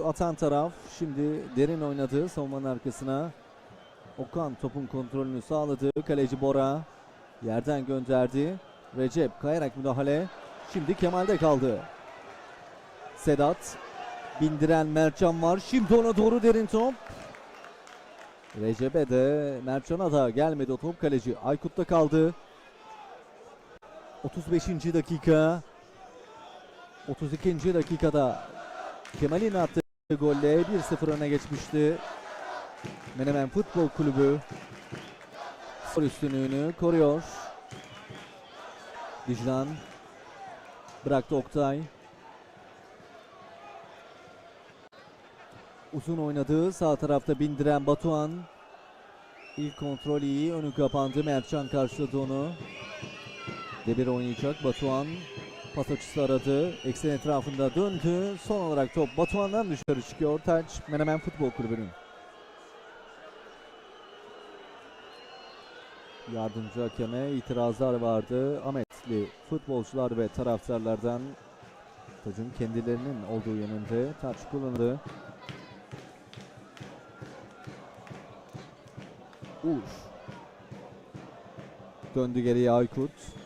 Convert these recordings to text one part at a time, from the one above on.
atan taraf şimdi derin oynadı savunmanın arkasına. Okan topun kontrolünü sağladı. Kaleci Bora yerden gönderdi. Recep kayarak müdahale. Şimdi Kemal'de kaldı. Sedat bindiren Mertcan var. Şimdi ona doğru derin top. Recep'e de Mertcan'a da gelmedi o top kaleci. Aykut'ta kaldı. 35. dakika. 32. dakikada Kemal'in attığı golle 1-0 öne geçmişti. Menemen Futbol Kulübü skor üstünlüğünü koruyor. Diclan bıraktı Oktay. Uzun oynadığı sağ tarafta bindiren Batuhan. İlk kontrol iyi. Önü kapandı. Mertcan karşıladı onu. Demir oynayacak. Batuhan pas açısı aradı. Eksen etrafında döndü. Son olarak top Batuhan'dan dışarı çıkıyor. Taç Menemen Futbol Kulübü'nün. Yardımcı hakeme itirazlar vardı. Ahmetli futbolcular ve taraftarlardan Taç'ın kendilerinin olduğu yönünde taç kullanıldı. Uğur. Döndü geriye Aykut.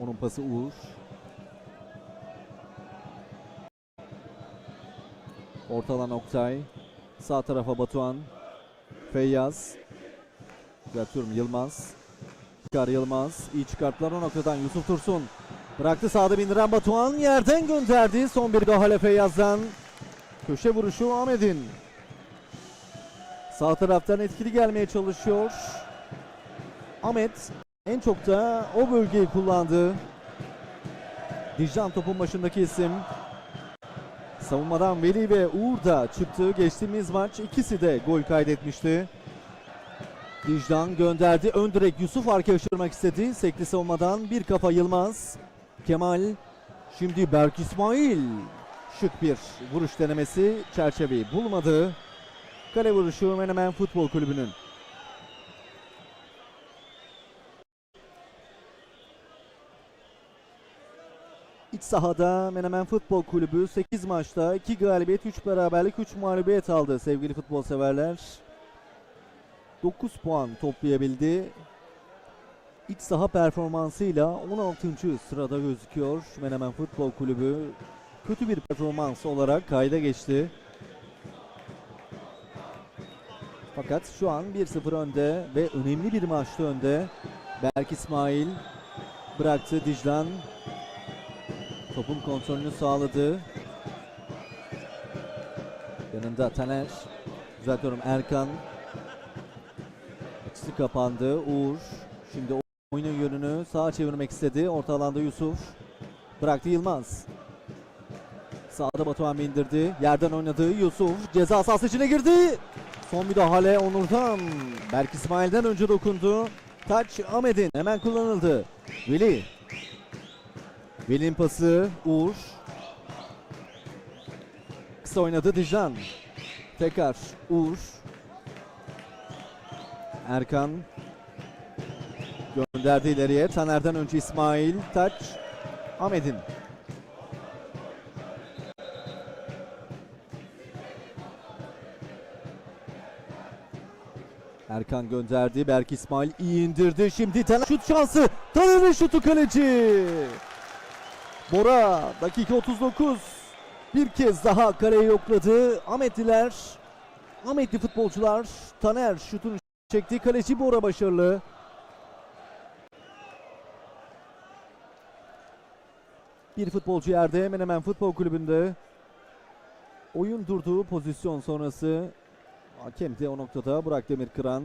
Onun pası Uğur. Ortalan Oktay. Sağ tarafa Batuhan. Feyyaz. Düzeltiyorum Yılmaz. Çıkar Yılmaz. İyi çıkarttılar o noktadan Yusuf Tursun. Bıraktı sağda bindiren Batuhan. Yerden gönderdi. Son bir müdahale Feyyaz'dan. Köşe vuruşu Ahmet'in. Sağ taraftan etkili gelmeye çalışıyor. Ahmet en çok da o bölgeyi kullandı. Dijan topun başındaki isim. Savunmadan Veli ve Uğur da çıktı. Geçtiğimiz maç ikisi de gol kaydetmişti. Dijan gönderdi. Ön direk Yusuf arkaya aşırmak istedi. Sekli savunmadan bir kafa Yılmaz. Kemal. Şimdi Berk İsmail. Şık bir vuruş denemesi çerçeveyi bulmadı. Kale vuruşu Menemen Futbol Kulübü'nün. İç sahada Menemen Futbol Kulübü 8 maçta 2 galibiyet 3 beraberlik 3 mağlubiyet aldı sevgili futbol severler. 9 puan toplayabildi. İç saha performansıyla 16. sırada gözüküyor Menemen Futbol Kulübü. Kötü bir performans olarak kayda geçti. Fakat şu an 1-0 önde ve önemli bir maçta önde. Berk İsmail bıraktı Diclan. Topun kontrolünü sağladı. Yanında Taner. Düzeltiyorum Erkan. Açısı kapandı. Uğur. Şimdi oyunun yönünü sağa çevirmek istedi. Orta alanda Yusuf. Bıraktı Yılmaz. Sağda Batuhan bindirdi. Yerden oynadığı Yusuf. Ceza sahası içine girdi. Son müdahale Onur'dan. Berk İsmail'den önce dokundu. Taç Ahmet'in hemen kullanıldı. Veli. Veli'nin pası Uğur. Kısa oynadı Dijan. Tekrar Uğur. Erkan. Gönderdi ileriye. Taner'den önce İsmail. Taç. Ahmet'in. Erkan gönderdi. Berk İsmail iyi indirdi. Şimdi Taner şut şansı. Taner'in şutu kaleci. Bora dakika 39. Bir kez daha kaleyi yokladı. Ahmetliler. Ahmetli futbolcular. Taner şutunu çekti. Kaleci Bora başarılı. Bir futbolcu yerde hemen futbol kulübünde. Oyun durduğu pozisyon sonrası Hakem de o noktada Burak Demirkıran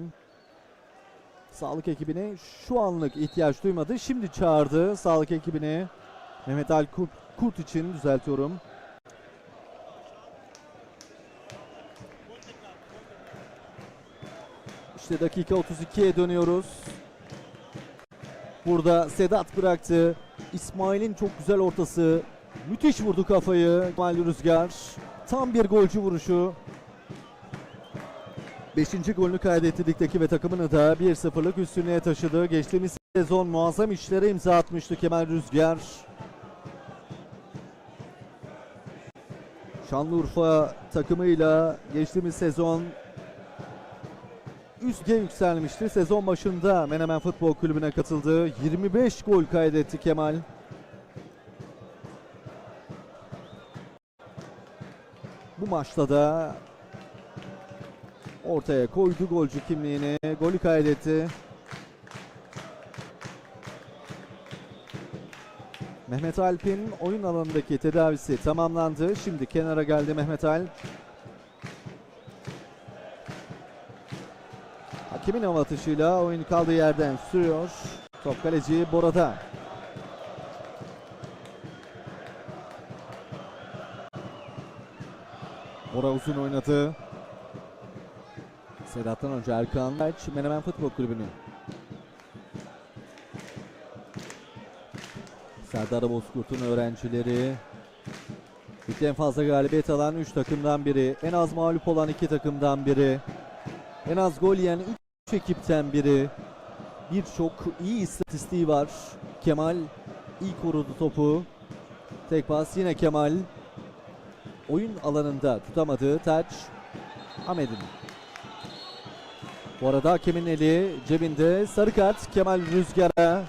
sağlık ekibine şu anlık ihtiyaç duymadı. Şimdi çağırdı sağlık ekibini. Mehmet Ali Kurt, Kurt için düzeltiyorum. İşte dakika 32'ye dönüyoruz. Burada Sedat bıraktı. İsmail'in çok güzel ortası. Müthiş vurdu kafayı. İsmail Rüzgar. Tam bir golcü vuruşu. 5. golünü kaydetti ligdeki ve takımını da 1-0'lık üstünlüğe taşıdı. Geçtiğimiz sezon muazzam işlere imza atmıştı Kemal Rüzgar. Şanlıurfa takımıyla geçtiğimiz sezon üst yükselmişti. Sezon başında Menemen Futbol Kulübü'ne katıldı. 25 gol kaydetti Kemal. Bu maçta da ortaya koydu golcü kimliğini. Golü kaydetti. Mehmet Alp'in oyun alanındaki tedavisi tamamlandı. Şimdi kenara geldi Mehmet Alp. Hakemin hava atışıyla oyun kaldığı yerden sürüyor. Top kaleci Bora'da. Bora uzun oynadı. Sedat'tan önce Erkan Menemen Futbol Kulübü'nün. Serdar Bozkurt'un öğrencileri. Ligde en fazla galibiyet alan 3 takımdan biri. En az mağlup olan 2 takımdan biri. En az gol yiyen 3 ekipten biri. Birçok iyi istatistiği var. Kemal iyi korudu topu. Tek pas yine Kemal. Oyun alanında tutamadığı taç Ahmet'in. Bu arada hakemin eli cebinde. Sarı kart Kemal Rüzgar'a.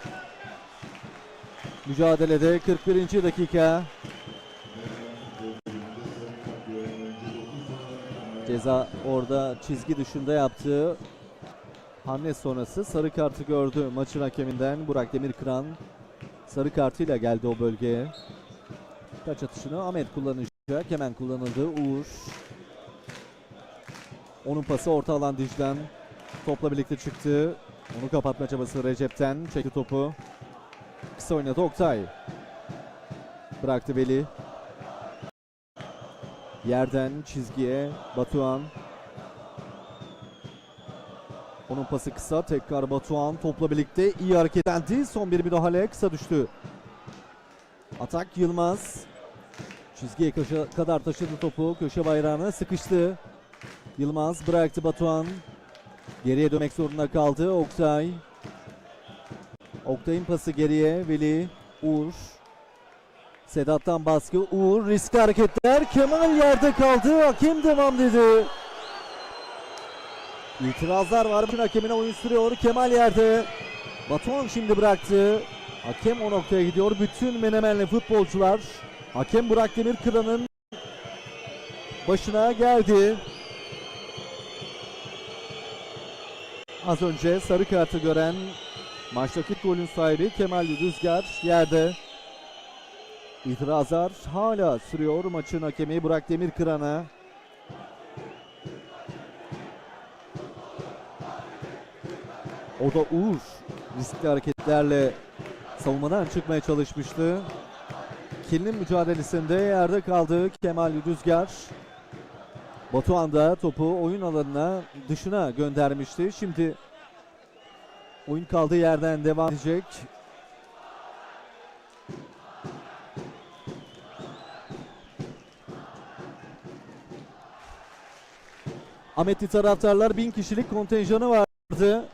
Mücadelede 41. dakika. Ceza orada çizgi dışında yaptığı hamle sonrası sarı kartı gördü maçın hakeminden Burak Demirkıran. Sarı kartıyla geldi o bölgeye. Taç atışını Ahmet kullanacak. Hemen kullanıldı Uğur. Onun pası orta alan Dicle'den. Topla birlikte çıktı. Onu kapatma çabası Recep'ten. Çekti topu. Kısa oynadı Oktay. Bıraktı Veli. Yerden çizgiye Batuhan. Onun pası kısa. Tekrar Batuhan topla birlikte iyi hareketlendi. Son bir müdahale kısa düştü. Atak Yılmaz. Çizgiye köşe kadar taşıdı topu. Köşe bayrağına sıkıştı. Yılmaz bıraktı Batuhan. Geriye dönmek zorunda kaldı Oktay. Oktay'ın pası geriye Veli Uğur. Sedat'tan baskı Uğur riskli hareketler Kemal yerde kaldı hakem devam dedi. İtirazlar var bütün hakemine oyun sürüyor Kemal yerde. Batuhan şimdi bıraktı. Hakem o noktaya gidiyor. Bütün Menemenli futbolcular hakem Burak Demirkıran'ın başına geldi. Az önce sarı kartı gören maçtaki golün sahibi Kemal Rüzgar yerde. İtirazlar hala sürüyor maçın hakemi Burak Demirkıran'a. O da Uğur riskli hareketlerle savunmadan çıkmaya çalışmıştı. Kilinin mücadelesinde yerde kaldı Kemal Rüzgar. Batuhan da topu oyun alanına dışına göndermişti. Şimdi oyun kaldığı yerden devam edecek. Ahmetli taraftarlar bin kişilik kontenjanı vardı.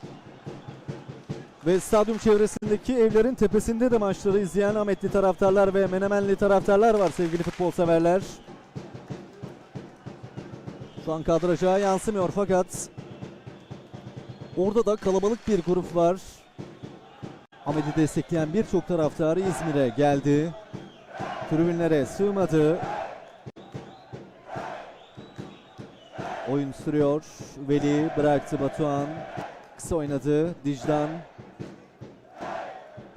Ve stadyum çevresindeki evlerin tepesinde de maçları izleyen Ahmetli taraftarlar ve Menemenli taraftarlar var sevgili futbol severler. Şu an kadraja yansımıyor fakat orada da kalabalık bir grup var. Ahmet'i destekleyen birçok taraftarı İzmir'e geldi. Tribünlere sığmadı. Oyun sürüyor. Veli bıraktı Batuhan. Kısa oynadı. Dicdan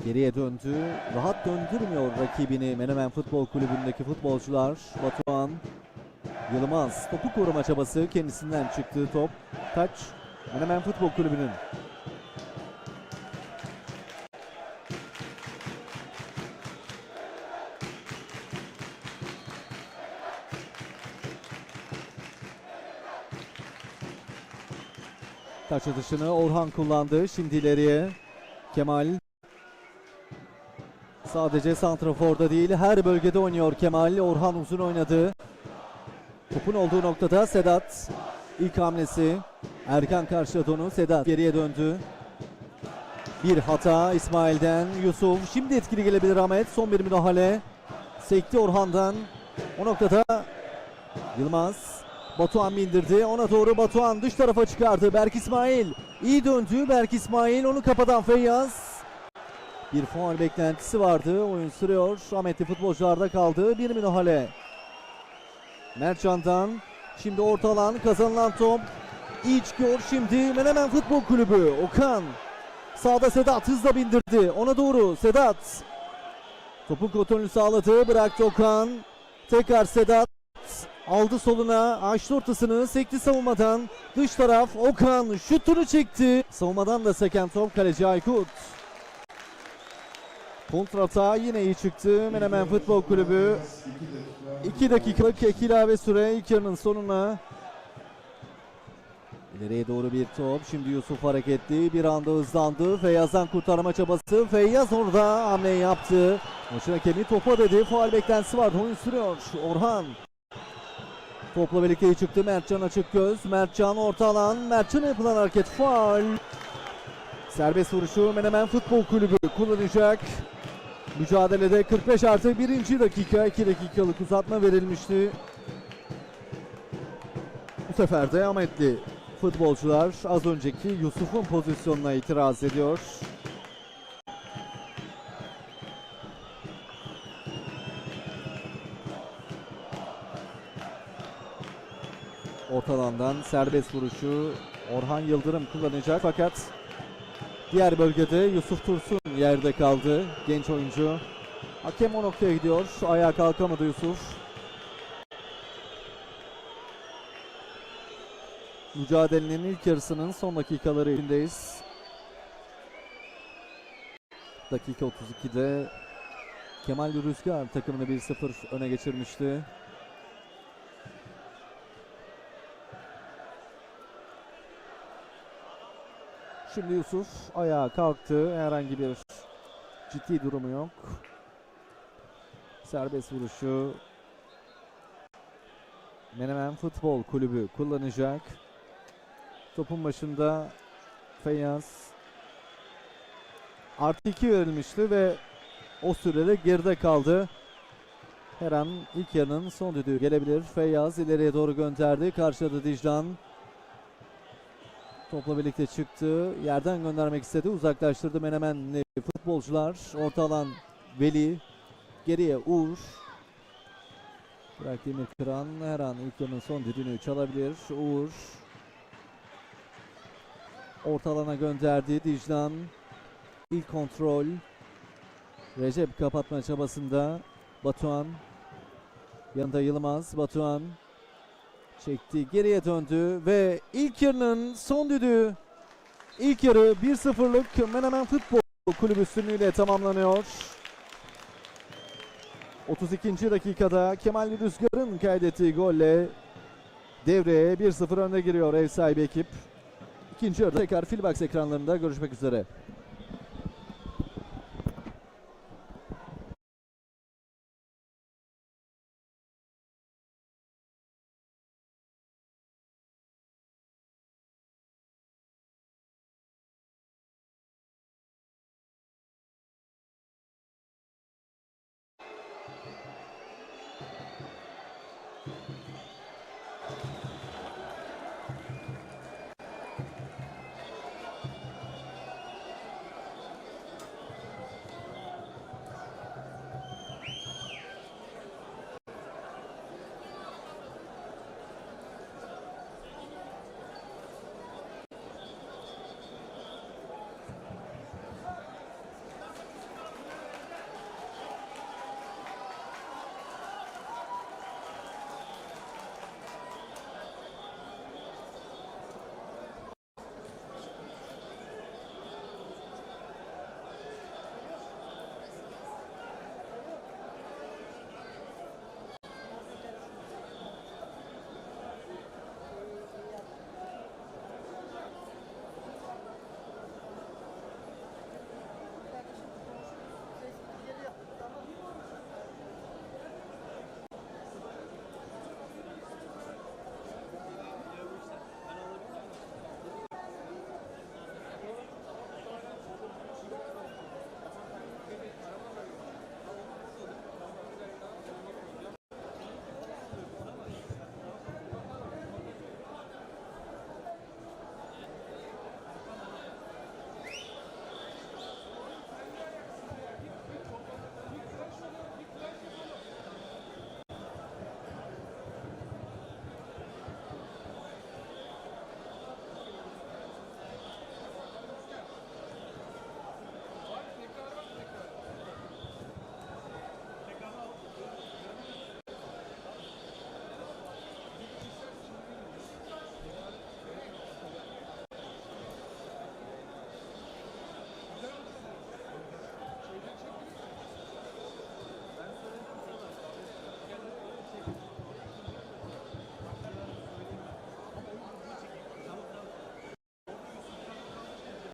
geriye döndü. Rahat döndürmüyor rakibini Menemen Futbol Kulübü'ndeki futbolcular. Batuhan Yılmaz topu koruma çabası kendisinden çıktığı top. Taç Menemen Futbol Kulübü'nün. Taç atışını Orhan kullandı. Şimdi ileriye Kemal. Sadece Santrafor'da değil her bölgede oynuyor Kemal. Orhan uzun oynadı. Topun olduğu noktada Sedat ilk hamlesi. Erkan karşıladı onu. Sedat geriye döndü. Bir hata İsmail'den Yusuf. Şimdi etkili gelebilir Ahmet. Son bir müdahale. Sekti Orhan'dan. O noktada Yılmaz. Batuhan bindirdi. Ona doğru Batuhan dış tarafa çıkardı. Berk İsmail. iyi döndü. Berk İsmail onu kapatan Feyyaz. Bir faul beklentisi vardı. Oyun sürüyor. Ahmetli futbolcularda kaldı. Bir müdahale. Mertcan'dan. Şimdi orta alan kazanılan top. İyi çıkıyor şimdi Menemen Futbol Kulübü. Okan. Sağda Sedat hızla bindirdi. Ona doğru Sedat. Topun kontrolünü sağladı. Bıraktı Okan. Tekrar Sedat. Aldı soluna. Açtı ortasını. Sekti savunmadan. Dış taraf Okan şutunu çekti. Savunmadan da seken top kaleci Aykut. Kontrata yine iyi çıktı. Menemen Futbol Kulübü 2 dakikalık ilave süre ilk yarının sonuna. İleriye doğru bir top. Şimdi Yusuf hareketli. Bir anda hızlandı. Feyyaz'dan kurtarma çabası. Feyyaz orada hamleyi yaptı. Maçın hakemi topa dedi. Faal beklentisi vardı. Oyun sürüyor. Orhan. Topla birlikte iyi çıktı. Mertcan açık göz. Mertcan orta alan. Mertcan'a yapılan hareket faal. Serbest vuruşu Menemen Futbol Kulübü kullanacak. Mücadelede 45 artı 1. dakika 2 dakikalık uzatma verilmişti. Bu sefer de Ahmetli futbolcular az önceki Yusuf'un pozisyonuna itiraz ediyor. Ortalandan serbest vuruşu Orhan Yıldırım kullanacak fakat diğer bölgede Yusuf Tursun yerde kaldı genç oyuncu. Hakem o noktaya gidiyor. Ayağa kalkamadı Yusuf. Mücadelenin ilk yarısının son dakikaları içindeyiz. Dakika 32'de Kemal Rüzgar takımını 1-0 öne geçirmişti. Şimdi Yusuf ayağa kalktı. Herhangi bir ciddi durumu yok. Serbest vuruşu Menemen Futbol Kulübü kullanacak. Topun başında Feyyaz artı 2 verilmişti ve o sürede geride kaldı. Her an ilk yarının son düdüğü gelebilir. Feyyaz ileriye doğru gönderdi. Karşıladı Diclan. Topla birlikte çıktı. Yerden göndermek istedi. Uzaklaştırdı Menemenli futbolcular. Orta alan Veli. Geriye Uğur. Burak Demirkıran her an ilk yarının son düdüğünü çalabilir. Uğur. Orta alana gönderdi Diclan. İlk kontrol. Recep kapatma çabasında. Batuhan. Yanında Yılmaz. Batuhan. Çekti. Geriye döndü ve ilk yarının son düdüğü. İlk yarı 1-0'lık Menemen Futbol Kulübü üstünlüğüyle tamamlanıyor. 32. dakikada Kemal Rüzgar'ın kaydettiği golle devreye 1-0 önde giriyor ev sahibi ekip. İkinci yarıda tekrar Filbox ekranlarında görüşmek üzere.